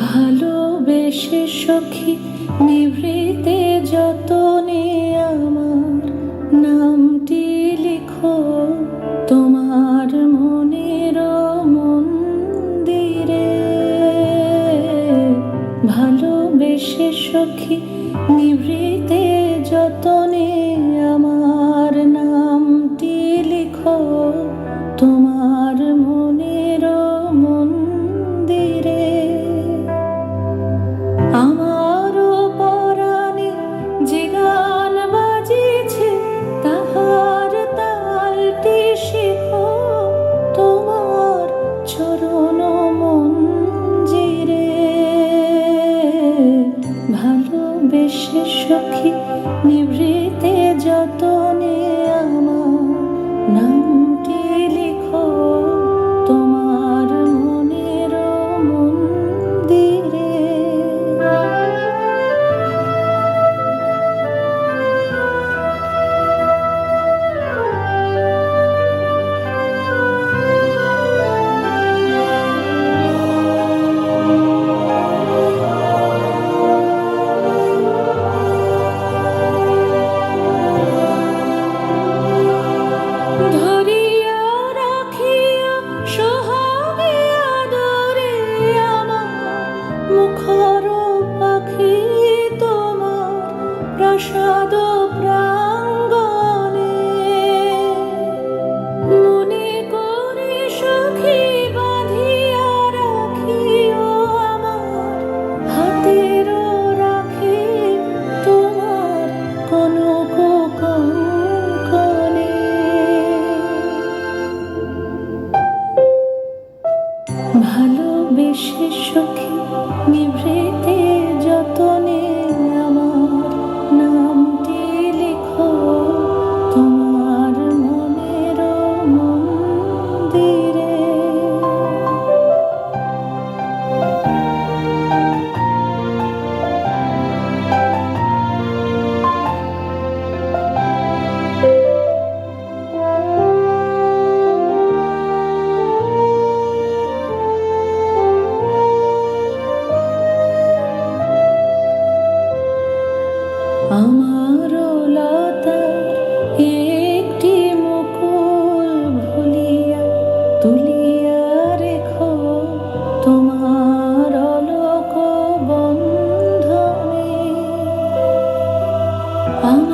ভালোবেসে সখী নিভৃতে যত সখী নিভৃতে যতনে প্রসাদ প্রাঙ্গণে। মনে করে সখী বাঁধিয়া রাখিও আমার, হাতের রাখি তোমার কনক কঙ্কনে ভালোবেসে সখী Paulo